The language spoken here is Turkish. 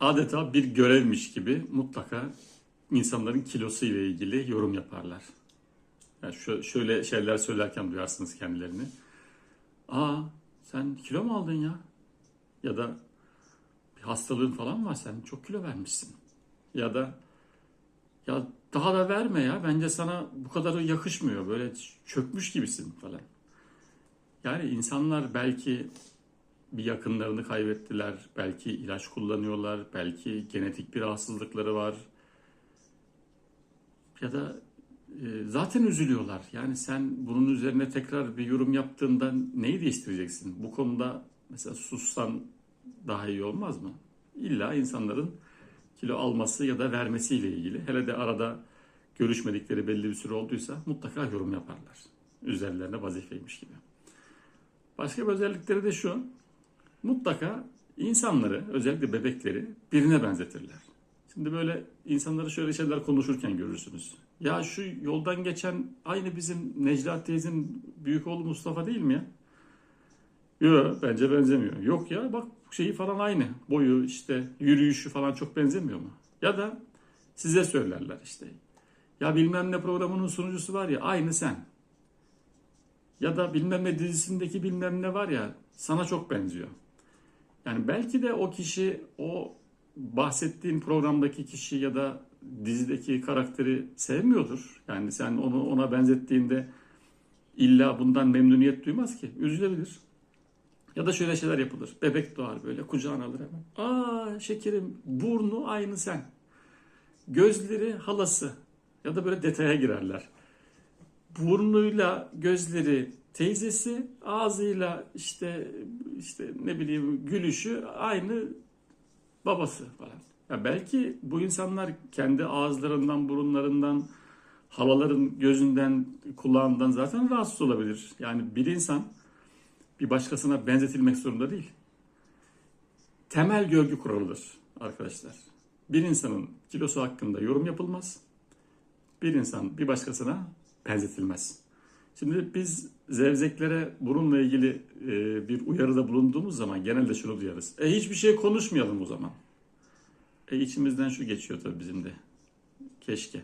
adeta bir görevmiş gibi mutlaka insanların kilosu ile ilgili yorum yaparlar. Yani şö- şöyle şeyler söylerken duyarsınız kendilerini. Aa sen kilo mu aldın ya? Ya da bir hastalığın falan var sen çok kilo vermişsin. Ya da ya daha da verme ya bence sana bu kadarı yakışmıyor böyle çökmüş gibisin falan. Yani insanlar belki bir yakınlarını kaybettiler, belki ilaç kullanıyorlar, belki genetik bir rahatsızlıkları var. Ya da e, zaten üzülüyorlar. Yani sen bunun üzerine tekrar bir yorum yaptığında neyi değiştireceksin? Bu konuda mesela sussan daha iyi olmaz mı? İlla insanların kilo alması ya da vermesiyle ilgili. Hele de arada görüşmedikleri belli bir süre olduysa mutlaka yorum yaparlar. Üzerlerine vazifeymiş gibi. Başka bir özellikleri de şu. Mutlaka insanları, özellikle bebekleri birine benzetirler. Şimdi böyle insanları şöyle şeyler konuşurken görürsünüz. Ya şu yoldan geçen aynı bizim Necla teyzenin büyük oğlu Mustafa değil mi ya? Yok bence benzemiyor. Yok ya bak şeyi falan aynı. Boyu işte yürüyüşü falan çok benzemiyor mu? Ya da size söylerler işte. Ya bilmem ne programının sunucusu var ya aynı sen. Ya da bilmem ne dizisindeki bilmem ne var ya sana çok benziyor. Yani belki de o kişi o bahsettiğin programdaki kişi ya da dizideki karakteri sevmiyordur. Yani sen onu ona benzettiğinde illa bundan memnuniyet duymaz ki. Üzülebilir. Ya da şöyle şeyler yapılır. Bebek doğar böyle kucağına alır hemen. Aa şekerim burnu aynı sen. Gözleri halası. Ya da böyle detaya girerler. Burnuyla gözleri teyzesi, ağzıyla işte işte ne bileyim gülüşü aynı babası falan. Ya belki bu insanlar kendi ağızlarından, burunlarından, halaların gözünden, kulağından zaten rahatsız olabilir. Yani bir insan bir başkasına benzetilmek zorunda değil. Temel görgü kuralıdır arkadaşlar. Bir insanın kilosu hakkında yorum yapılmaz. Bir insan bir başkasına benzetilmez. Şimdi biz zevzeklere bununla ilgili e, bir uyarıda bulunduğumuz zaman genelde şunu duyarız. E hiçbir şey konuşmayalım o zaman. E içimizden şu geçiyor tabii bizim de. Keşke.